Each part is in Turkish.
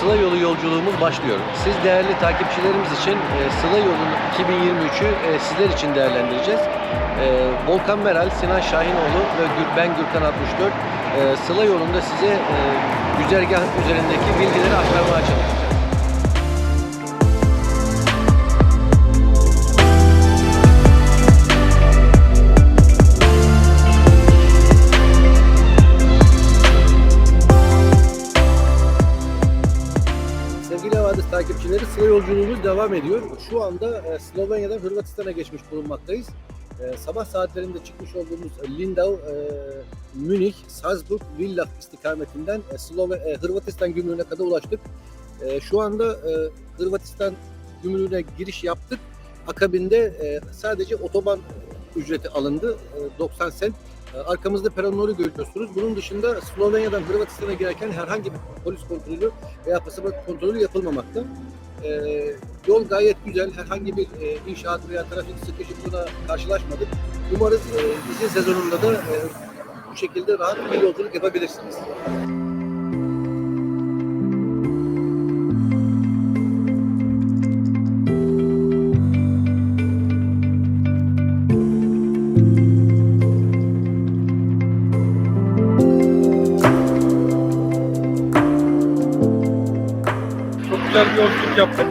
Sıla Yolu yolculuğumuz başlıyor. Siz değerli takipçilerimiz için e, Sıla Yolu'nun 2023'ü e, sizler için değerlendireceğiz. E, Volkan Meral, Sinan Şahinoğlu ve ben Gürkan 64 e, Sıla Yolu'nda size e, güzergah üzerindeki bilgileri aktarmaya çalışacağız. Yolculuğumuz devam ediyor. Şu anda e, Slovenya'dan Hırvatistan'a geçmiş bulunmaktayız. E, sabah saatlerinde çıkmış olduğumuz Lindau, e, Münih, Salzburg, Villach istikametinden Slove Hırvatistan gümrüğüne kadar ulaştık. Şu anda Hırvatistan gümrüğüne giriş yaptık. Akabinde sadece otoban ücreti alındı. E, 90 sent. Arkamızda peronları görüyorsunuz. Bunun dışında Slovenya'dan Hırvatistan'a girerken herhangi bir polis kontrolü veya pasaport kontrolü yapılmamakta. Ee, yol gayet güzel. Herhangi bir e, inşaat veya trafik sıkışıklığına karşılaşmadık. Umarız e, izin sezonunda da e, bu şekilde rahat bir yolculuk yapabilirsiniz. Yaptık.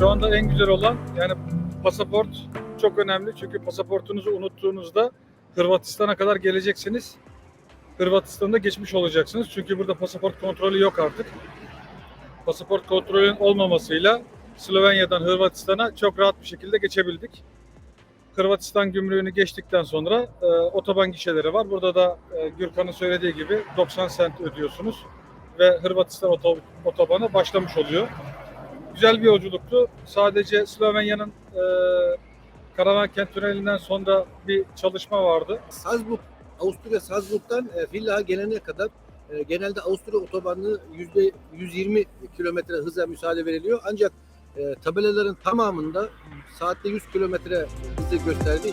Şu anda en güzel olan yani pasaport çok önemli. Çünkü pasaportunuzu unuttuğunuzda Hırvatistan'a kadar geleceksiniz. Hırvatistan'da geçmiş olacaksınız. Çünkü burada pasaport kontrolü yok artık. Pasaport kontrolünün olmamasıyla Slovenya'dan Hırvatistan'a çok rahat bir şekilde geçebildik. Hırvatistan gümrüğünü geçtikten sonra e, otoban gişeleri var. Burada da e, Gürkan'ın söylediği gibi 90 sent ödüyorsunuz ve Hırvatistan oto- otobanı başlamış oluyor. Güzel bir yolculuktu. Sadece Slovenya'nın e, Karavan Kent Tüneli'nden sonra bir çalışma vardı. Salzburg, Avusturya Salzburg'dan e, Villach'a gelene kadar e, genelde Avusturya otobanı yüzde 120 kilometre hıza müsaade veriliyor. Ancak e, tabelaların tamamında saatte 100 kilometre hızı gösterdi.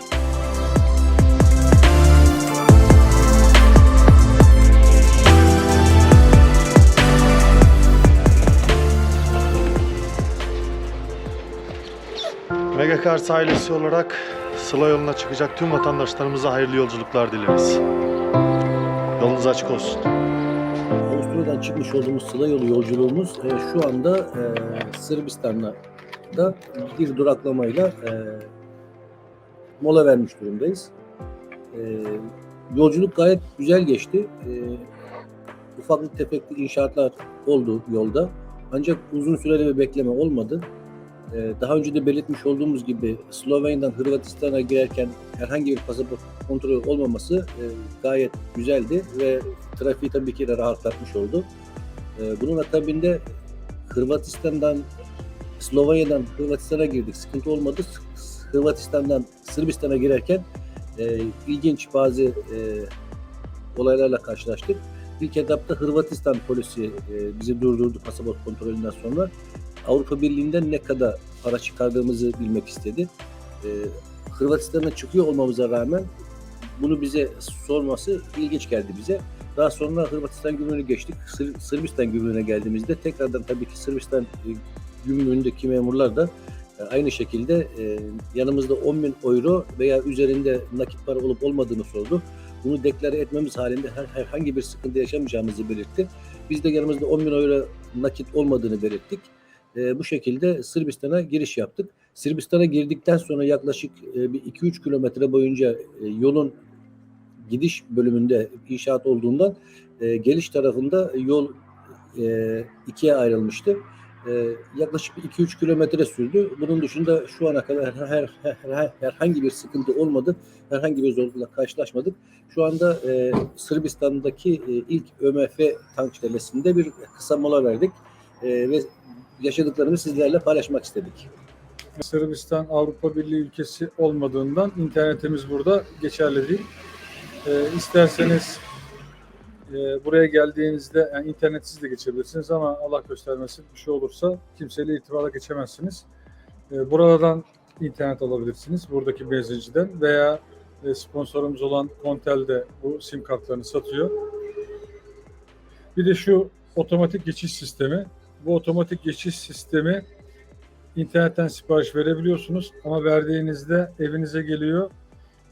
Megakars ailesi olarak Sıla yoluna çıkacak tüm vatandaşlarımıza hayırlı yolculuklar dileriz. Yolunuz açık olsun. Avusturya'dan çıkmış olduğumuz Sıla yolu yolculuğumuz e, şu anda e, Sırbistan'da da bir duraklamayla e, mola vermiş durumdayız. E, yolculuk gayet güzel geçti. E, ufaklı tefekli inşaatlar oldu yolda. Ancak uzun süreli bir bekleme olmadı. E, daha önce de belirtmiş olduğumuz gibi Slovenya'dan Hırvatistan'a girerken herhangi bir pasaport kontrolü olmaması e, gayet güzeldi ve trafiği tabii ki de rahatlatmış oldu. E, bunun akabinde Hırvatistan'dan Slovenya'dan Hırvatistan'a girdik. Sıkıntı olmadı. Hırvatistan'dan Sırbistan'a girerken e, ilginç bazı e, olaylarla karşılaştık. İlk etapta Hırvatistan polisi e, bizi durdurdu pasaport kontrolünden sonra. Avrupa Birliği'nden ne kadar para çıkardığımızı bilmek istedi. E, Hırvatistan'a çıkıyor olmamıza rağmen bunu bize sorması ilginç geldi bize. Daha sonra Hırvatistan gümrüğünü geçtik. Sır- Sırbistan gümrüğüne geldiğimizde tekrardan tabii ki Sırbistan e, gümrüğündeki memurlar da e, aynı şekilde e, yanımızda 10 bin euro veya üzerinde nakit para olup olmadığını sordu. Bunu deklare etmemiz halinde her, herhangi bir sıkıntı yaşamayacağımızı belirtti. Biz de yanımızda 10 bin euro nakit olmadığını belirttik. E, bu şekilde Sırbistan'a giriş yaptık. Sırbistan'a girdikten sonra yaklaşık e, bir 2-3 kilometre boyunca e, yolun gidiş bölümünde inşaat olduğundan e, geliş tarafında yol e, ikiye ayrılmıştı. E, yaklaşık bir 2-3 kilometre sürdü. Bunun dışında şu ana kadar her, her, her- herhangi bir sıkıntı olmadı. Herhangi bir zorlukla karşılaşmadık. Şu anda e, Sırbistan'daki e, ilk ÖMF tank bir kısa mola verdik. E, ve yaşadıklarımızı sizlerle paylaşmak istedik. Sırbistan Avrupa Birliği ülkesi olmadığından internetimiz burada geçerli değil. Ee, isterseniz e, buraya geldiğinizde yani internetsiz de geçebilirsiniz ama Allah göstermesin bir şey olursa kimseyle irtibata geçemezsiniz. Ee, buradan internet alabilirsiniz buradaki benzinciden veya e, sponsorumuz olan Contel de bu sim kartlarını satıyor. Bir de şu otomatik geçiş sistemi. Bu otomatik geçiş sistemi internetten sipariş verebiliyorsunuz ama verdiğinizde evinize geliyor.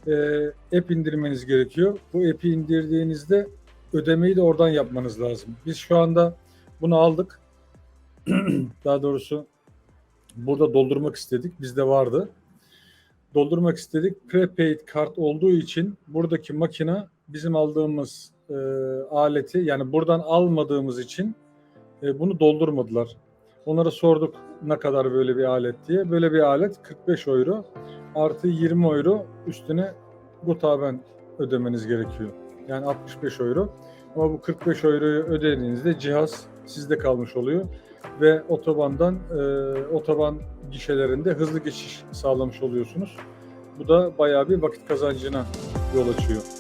Ee, app indirmeniz gerekiyor. Bu app'i indirdiğinizde ödemeyi de oradan yapmanız lazım. Biz şu anda bunu aldık. Daha doğrusu burada doldurmak istedik. Bizde vardı. Doldurmak istedik. Prepaid kart olduğu için buradaki makine bizim aldığımız e, aleti yani buradan almadığımız için e, bunu doldurmadılar. Onlara sorduk ne kadar böyle bir alet diye. Böyle bir alet 45 euro artı 20 euro üstüne gutaben ödemeniz gerekiyor. Yani 65 euro. Ama bu 45 euroyu ödediğinizde cihaz sizde kalmış oluyor ve otobandan e, otoban gişelerinde hızlı geçiş sağlamış oluyorsunuz. Bu da bayağı bir vakit kazancına yol açıyor.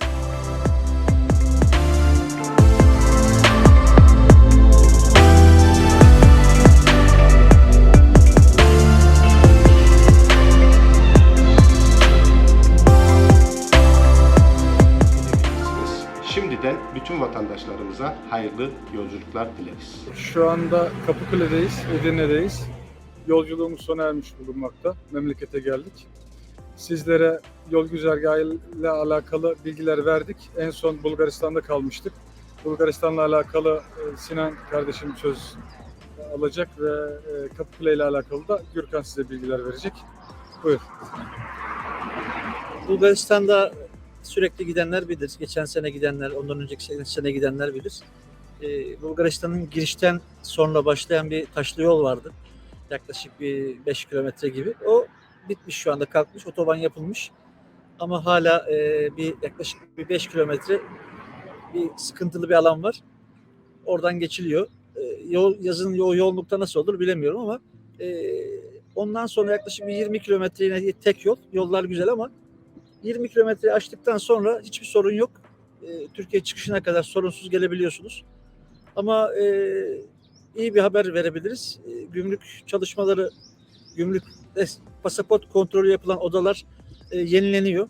Bütün vatandaşlarımıza hayırlı yolculuklar dileriz. Şu anda Kapıkule'deyiz, Edirne'deyiz. Yolculuğumuz sona ermiş bulunmakta. Memlekete geldik. Sizlere yol güzergahıyla alakalı bilgiler verdik. En son Bulgaristan'da kalmıştık. Bulgaristan'la alakalı e, Sinan kardeşim söz alacak ve e, Kapıkule ile alakalı da Gürkan size bilgiler verecek. Buyur. Bulgaristan'da sürekli gidenler bilir. Geçen sene gidenler, ondan önceki sene gidenler bilir. Ee, Bulgaristan'ın girişten sonra başlayan bir taşlı yol vardı. Yaklaşık bir 5 kilometre gibi. O bitmiş şu anda kalkmış, otoban yapılmış. Ama hala e, bir yaklaşık bir 5 kilometre bir sıkıntılı bir alan var. Oradan geçiliyor. E, yol, yazın yol yoğunlukta nasıl olur bilemiyorum ama e, ondan sonra yaklaşık bir 20 kilometre yine tek yol. Yollar güzel ama 20 kilometre açtıktan sonra hiçbir sorun yok. E, Türkiye çıkışına kadar sorunsuz gelebiliyorsunuz. Ama e, iyi bir haber verebiliriz. E, gümrük çalışmaları, gümrük pasaport kontrolü yapılan odalar e, yenileniyor.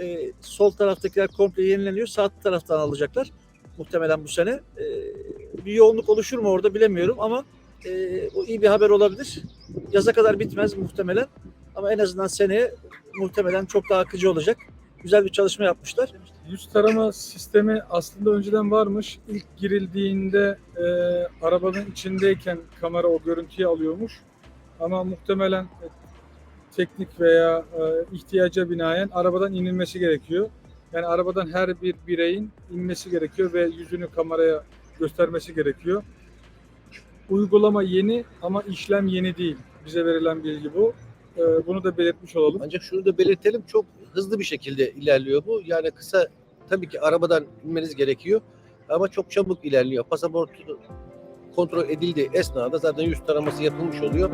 E, sol taraftakiler komple yenileniyor. Sağ taraftan alacaklar. Muhtemelen bu sene. E, bir yoğunluk oluşur mu orada bilemiyorum ama e, o iyi bir haber olabilir. Yaza kadar bitmez muhtemelen. Ama en azından seneye muhtemelen çok daha akıcı olacak. Güzel bir çalışma yapmışlar. Yüz tarama sistemi aslında önceden varmış. İlk girildiğinde e, arabanın içindeyken kamera o görüntüyü alıyormuş. Ama muhtemelen e, teknik veya e, ihtiyaca binaen arabadan inilmesi gerekiyor. Yani arabadan her bir bireyin inmesi gerekiyor ve yüzünü kameraya göstermesi gerekiyor. Uygulama yeni ama işlem yeni değil. Bize verilen bilgi bu. E, bunu da belirtmiş olalım. Ancak şunu da belirtelim çok hızlı bir şekilde ilerliyor bu. Yani kısa tabii ki arabadan inmeniz gerekiyor ama çok çabuk ilerliyor. Pasaport kontrol edildiği esnada zaten yüz taraması yapılmış oluyor.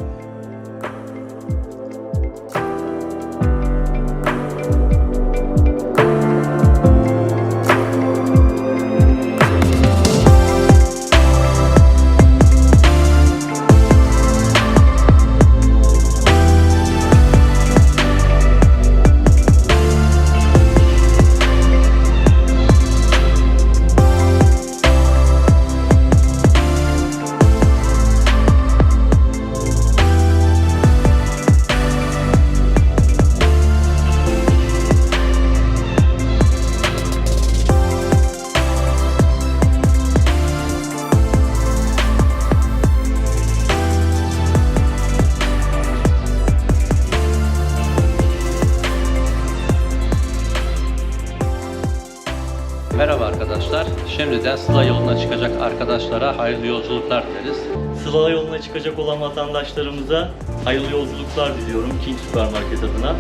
Şimdiden Sıla yoluna çıkacak arkadaşlara hayırlı yolculuklar dileriz. Sıla yoluna çıkacak olan vatandaşlarımıza hayırlı yolculuklar diliyorum King Supermarket adına.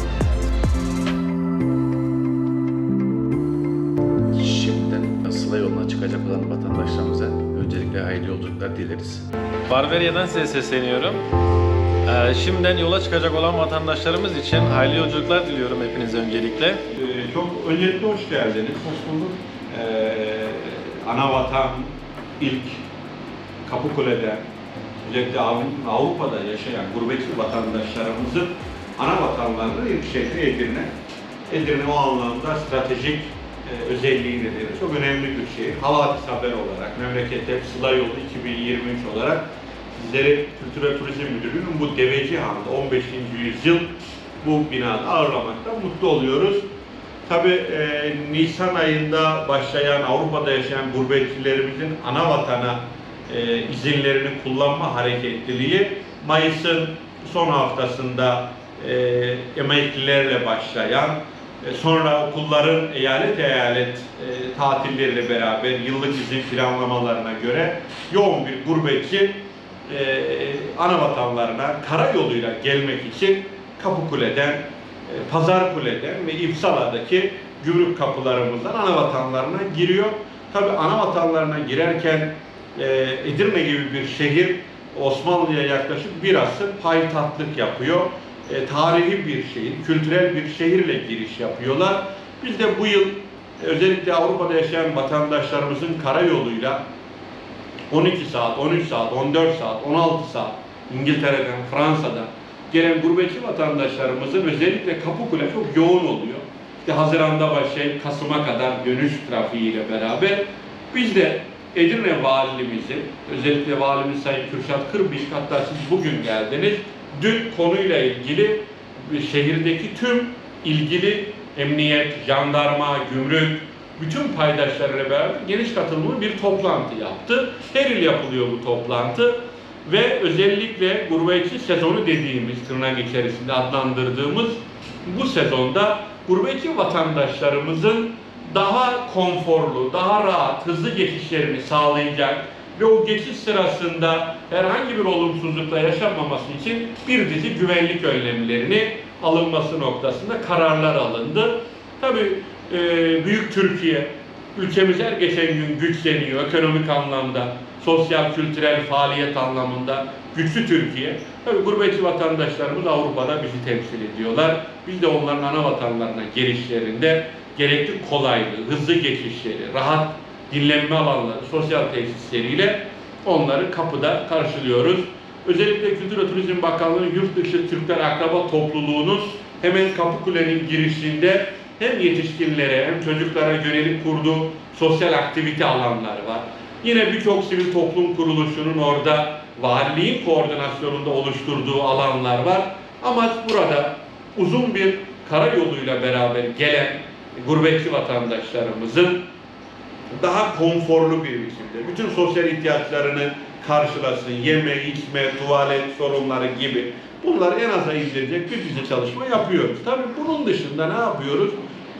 Şimdiden Sıla yoluna çıkacak olan vatandaşlarımıza öncelikle hayırlı yolculuklar dileriz. Barberya'dan size sesleniyorum. Ee, şimdiden yola çıkacak olan vatandaşlarımız için hayırlı yolculuklar diliyorum hepinize öncelikle. Ee, Çok öncelikle hoş geldiniz. Hoş bulduk. Ana vatan ilk Kapıkule'de özellikle Av- Avrupa'da yaşayan gurbetçi vatandaşlarımızın ana vatanlarının ilk şehri Edirne. Edirne o anlamda stratejik e, özelliği nedeniyle çok önemli bir şehir. Havadis Haber olarak, memlekette Sıla Yolu 2023 olarak sizleri Kültür ve Turizm Müdürlüğü'nün bu Deveci Han'da 15. yüzyıl bu binada ağırlamaktan mutlu oluyoruz. Tabi Nisan ayında başlayan Avrupa'da yaşayan gurbetçilerimizin ana vatana e, izinlerini kullanma hareketliliği Mayıs'ın son haftasında e, emeklilerle başlayan e, sonra okulların eyalet eyalet e, tatilleriyle beraber yıllık izin planlamalarına göre yoğun bir gurbetçi e, ana vatanlarına karayoluyla gelmek için Kapıkule'den, e, Pazarkule'den ve İpsala'daki gümrük kapılarımızdan ana vatanlarına giriyor. Tabi ana vatanlarına girerken e, Edirne gibi bir şehir Osmanlı'ya yaklaşık bir asır payitahtlık yapıyor. E, tarihi bir şehir, kültürel bir şehirle giriş yapıyorlar. Biz de bu yıl özellikle Avrupa'da yaşayan vatandaşlarımızın karayoluyla 12 saat, 13 saat, 14 saat, 16 saat İngiltere'den, Fransa'dan gelen gurbetçi vatandaşlarımızın özellikle Kapıkule çok yoğun oluyor. İşte Haziran'da başlayıp Kasım'a kadar dönüş trafiğiyle beraber biz de Edirne Valiliğimizin, özellikle Valimiz Sayın Kürşat Kırbıyık, hatta siz bugün geldiniz, dün konuyla ilgili şehirdeki tüm ilgili emniyet, jandarma, gümrük, bütün paydaşlarıyla beraber geniş katılımlı bir toplantı yaptı. Her yıl yapılıyor bu toplantı ve özellikle gurbetçi sezonu dediğimiz tırnak içerisinde adlandırdığımız bu sezonda gurbetçi vatandaşlarımızın daha konforlu, daha rahat, hızlı geçişlerini sağlayacak ve o geçiş sırasında herhangi bir olumsuzlukla yaşanmaması için bir dizi güvenlik önlemlerini alınması noktasında kararlar alındı. Tabii e, büyük Türkiye, ülkemiz her geçen gün güçleniyor ekonomik anlamda, sosyal kültürel faaliyet anlamında güçlü Türkiye. Tabii gurbetçi vatandaşlarımız Avrupa'da bizi temsil ediyorlar. Biz de onların ana vatanlarına gelişlerinde gerekli kolaylığı, hızlı geçişleri, rahat dinlenme alanları, sosyal tesisleriyle onları kapıda karşılıyoruz. Özellikle Kültür ve Turizm Bakanlığı Yurt Dışı Türkler Akraba Topluluğu'nun hemen Kapıkule'nin girişinde hem yetişkinlere hem çocuklara yönelik kurduğu sosyal aktivite alanları var. Yine birçok sivil toplum kuruluşunun orada valiliğin koordinasyonunda oluşturduğu alanlar var. Amaç burada uzun bir karayoluyla beraber gelen gurbetçi vatandaşlarımızın daha konforlu bir biçimde bütün sosyal ihtiyaçlarını karşılasın, yeme, içme, tuvalet sorunları gibi bunları en aza indirecek bir dizi çalışma yapıyoruz. Tabii bunun dışında ne yapıyoruz?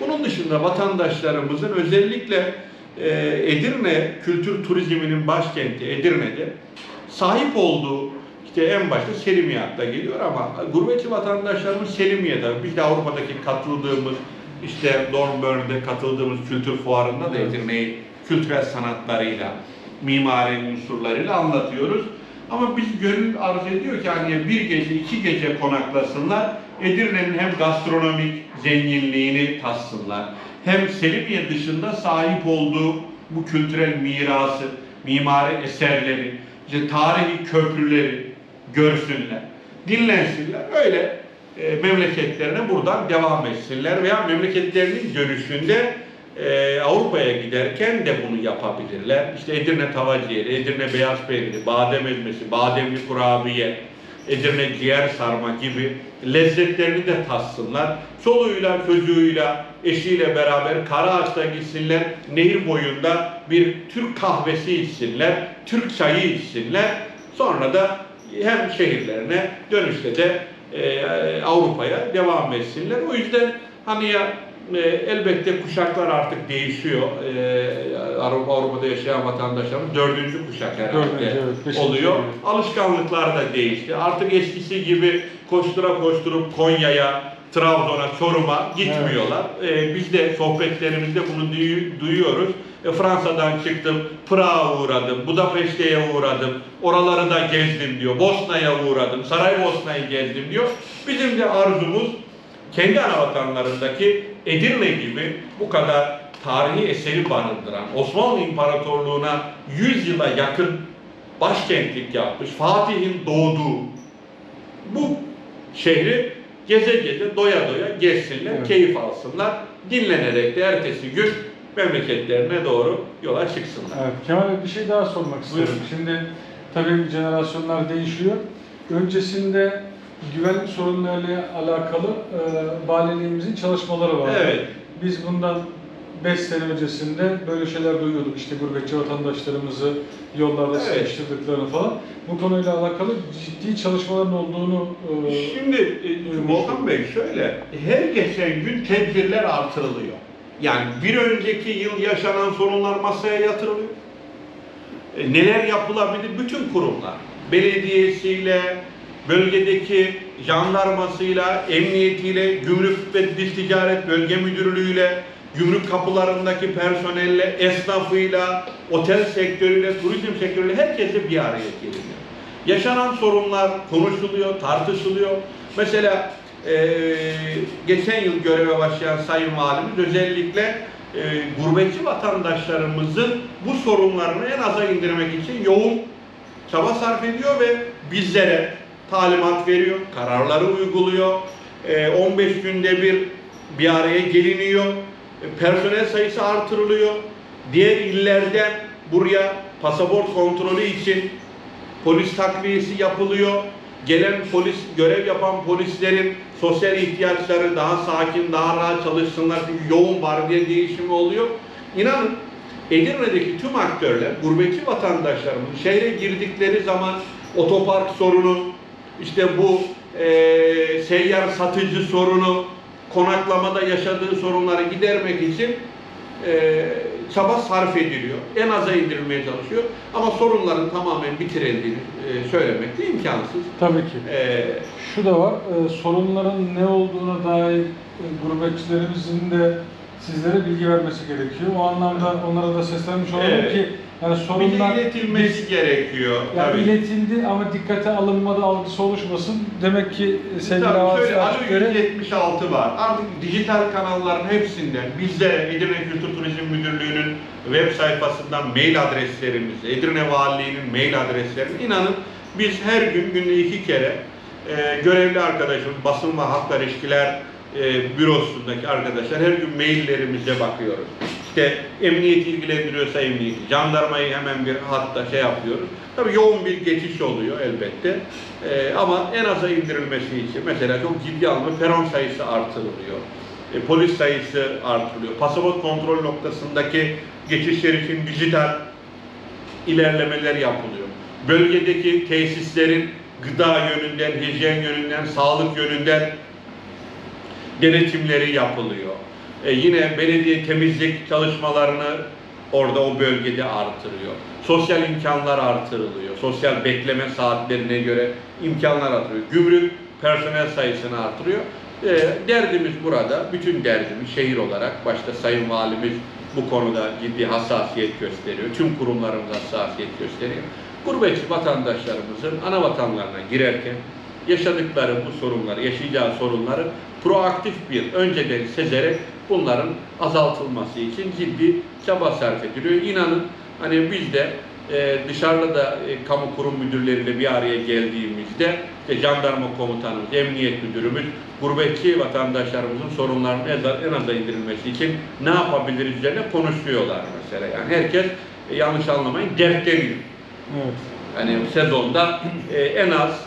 Bunun dışında vatandaşlarımızın özellikle e, Edirne kültür turizminin başkenti Edirne'de sahip olduğu işte en başta Selimiye'de geliyor ama gurbetçi vatandaşlarımız Selimiye'de biz de Avrupa'daki katıldığımız işte Dornbirn'de katıldığımız kültür fuarında da Edirne'yi kültürel sanatlarıyla, mimari unsurlarıyla anlatıyoruz. Ama biz gönül arz ediyor ki hani bir gece, iki gece konaklasınlar. Edirne'nin hem gastronomik zenginliğini tatsınlar. Hem Selimiye dışında sahip olduğu bu kültürel mirası, mimari eserleri, işte tarihi köprüleri görsünler, dinlensinler. Öyle e, memleketlerine buradan devam etsinler veya memleketlerinin dönüşünde e, Avrupa'ya giderken de bunu yapabilirler. İşte Edirne tava Edirne beyaz peyniri, badem ezmesi, bademli kurabiye, Edirne ciğer sarma gibi lezzetlerini de tatsınlar. Çoluğuyla, çocuğuyla, eşiyle beraber Karaağaç'ta gitsinler, nehir boyunda bir Türk kahvesi içsinler, Türk çayı içsinler. Sonra da hem şehirlerine dönüşte de e, Avrupa'ya devam etsinler. O yüzden hani ya e, elbette kuşaklar artık değişiyor. E, Avrupa, Avrupa'da yaşayan vatandaşlarımız dördüncü kuşak herhalde Dördüncü, evet, oluyor. oluyor. Alışkanlıklar da değişti. Artık eskisi gibi koştura koşturup Konya'ya, Trabzon'a, Çorum'a gitmiyorlar. E, biz de sohbetlerimizde bunu duyu- duyuyoruz. E, Fransa'dan çıktım, Prag'a uğradım, Budapeşte'ye uğradım, oraları da gezdim diyor. Bosna'ya uğradım, Saraybosna'yı gezdim diyor. Bizim de arzumuz kendi ana vatanlarındaki Edirne gibi bu kadar tarihi eseri barındıran, Osmanlı İmparatorluğu'na 100 yıla yakın başkentlik yapmış, Fatih'in doğduğu bu şehri geze geze doya doya gezsinler, Evet. keyif alsınlar. Dinlenerek de ertesi gün memleketlerine doğru yola çıksınlar. Evet, Kemal Bey bir şey daha sormak istiyorum. Şimdi tabii jenerasyonlar değişiyor. Öncesinde güvenlik sorunlarıyla alakalı e, valiliğimizin çalışmaları vardı. Evet. Biz bundan 5 sene öncesinde böyle şeyler duyuyorduk. İşte gurbetçi vatandaşlarımızı yollarda Evet. sıkıştırdıklarını falan. Bu konuyla alakalı ciddi çalışmaların olduğunu e, Şimdi e, Volkan Bey şöyle, her geçen gün tedbirler artırılıyor. Yani bir önceki yıl yaşanan sorunlar masaya yatırılıyor. E, neler yapılabilir? Bütün kurumlar, belediyesiyle, bölgedeki jandarmasıyla, emniyetiyle, gümrük ve dış ticaret bölge müdürlüğüyle, gümrük kapılarındaki personelle, esnafıyla, otel sektörüyle, turizm sektörüyle herkese bir araya geliniyor. Yaşanan sorunlar konuşuluyor, tartışılıyor. Mesela eee, geçen yıl göreve başlayan Sayın Valimiz özellikle eee, gurbetçi vatandaşlarımızın bu sorunlarını en aza indirmek için yoğun çaba sarf ediyor ve bizlere talimat veriyor, kararları uyguluyor. Eee, 15 günde bir bir araya geliniyor. E, Personel sayısı artırılıyor. Diğer illerden buraya pasaport kontrolü için polis takviyesi yapılıyor. Gelen polis, görev yapan polislerin sosyal ihtiyaçları daha sakin, daha rahat çalışsınlar çünkü yoğun vardiya değişimi oluyor. İnanın Edirne'deki tüm aktörler, gurbetçi vatandaşlarımız şehre girdikleri zaman otopark sorunu, işte bu eee seyyar satıcı sorunu, konaklamada yaşadığı sorunları gidermek için eee çaba sarf ediliyor. En aza indirilmeye çalışıyor. Ama sorunların tamamen bitirildiğini eee, söylemek de imkansız. tabii ki. Eee, Şu da var, e, sorunların ne olduğuna dair e, gurbetçilerimizin de sizlere bilgi vermesi gerekiyor. O anlamda onlara da seslenmiş olalım Evet. ki yani bir sorunlar de iletilmesi gerekiyor. yani tabii. iletildi ama dikkate alınmadı algısı oluşmasın. Demek ki e, sevgili Alo Açıkları 176 var. Artık dijital kanalların hepsinden bizlere Edirne Kültür Turizm Müdürlüğü'nün web sayfasından mail adreslerimizi, Edirne Valiliği'nin mail adreslerini inanın biz her gün günde iki kere e, görevli arkadaşımız, basın ve halkla ilişkiler e, bürosundaki arkadaşlar her gün maillerimize bakıyoruz. İşte emniyet ilgilendiriyorsa emniyet, jandarmayı hemen bir hatta şey yapıyoruz. Tabii yoğun bir geçiş oluyor elbette. Ee, ama en aza indirilmesi için mesela çok ciddi anlamda peron sayısı artırılıyor. E, polis sayısı artırılıyor. Pasaport kontrol noktasındaki geçişler için dijital ilerlemeler yapılıyor. Bölgedeki tesislerin gıda yönünden, hijyen yönünden, sağlık yönünden denetimleri yapılıyor. E, yine belediye temizlik çalışmalarını orada o bölgede artırıyor. Sosyal imkanlar artırılıyor. Sosyal bekleme saatlerine göre imkanlar artırıyor. Gümrük personel sayısını artırıyor. E, derdimiz burada, bütün derdimiz şehir olarak başta Sayın Valimiz bu konuda ciddi hassasiyet gösteriyor. Tüm kurumlarımız hassasiyet gösteriyor. Gurbetçi vatandaşlarımızın ana vatanlarına girerken yaşadıkları bu sorunları, yaşayacağı sorunları proaktif bir önceden sezerek bunların azaltılması için ciddi çaba sarf ediliyor. İnanın hani biz de e, dışarıda da e, kamu kurum müdürleriyle bir araya geldiğimizde işte jandarma komutanımız, emniyet müdürümüz, gurbetçi vatandaşlarımızın sorunlarının en az- en aza indirilmesi için ne yapabiliriz üzerine konuşuyorlar mesela. Yani herkes e, yanlış anlamayın dertleniyor. evet. Yani sezonda e, en az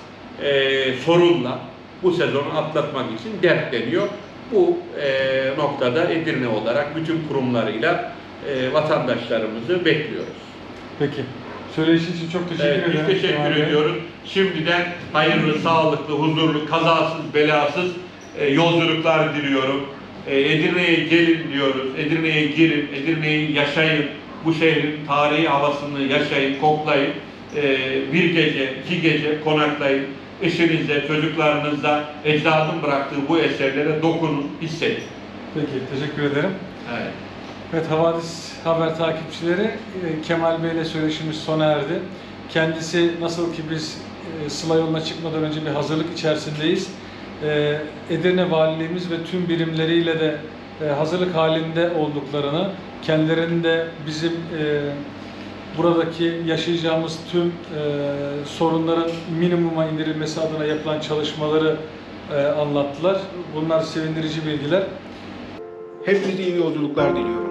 e, sorunla bu sezonu atlatmak için dertleniyor. Bu e, noktada Edirne olarak bütün kurumlarıyla e, vatandaşlarımızı bekliyoruz. Peki. Söyleşi için çok teşekkür Evet, ederim. biz teşekkür ediyoruz. Şimdiden hayırlı, sağlıklı, huzurlu, kazasız, belasız e, yolculuklar diliyorum. E, Edirne'ye gelin diyoruz. Edirne'ye girin, Edirne'yi yaşayın. Bu şehrin tarihi havasını yaşayın, koklayın. E, bir gece, iki gece konaklayın. Eşinizle, çocuklarınızla ecdadın bıraktığı bu eserlere dokunun, hissedin. Peki, teşekkür ederim. Evet. Evet, Havadis Haber takipçileri e, Kemal Bey ile söyleşimiz sona erdi. Kendisi nasıl ki biz e, Sıla yoluna çıkmadan önce bir hazırlık içerisindeyiz. E, Edirne Valiliğimiz ve tüm birimleriyle de hazırlık halinde olduklarını, kendilerinin de bizim buradaki yaşayacağımız tüm e, sorunların minimuma indirilmesi adına yapılan çalışmaları e, anlattılar. Bunlar sevindirici bilgiler. Hepinize iyi yolculuklar diliyorum.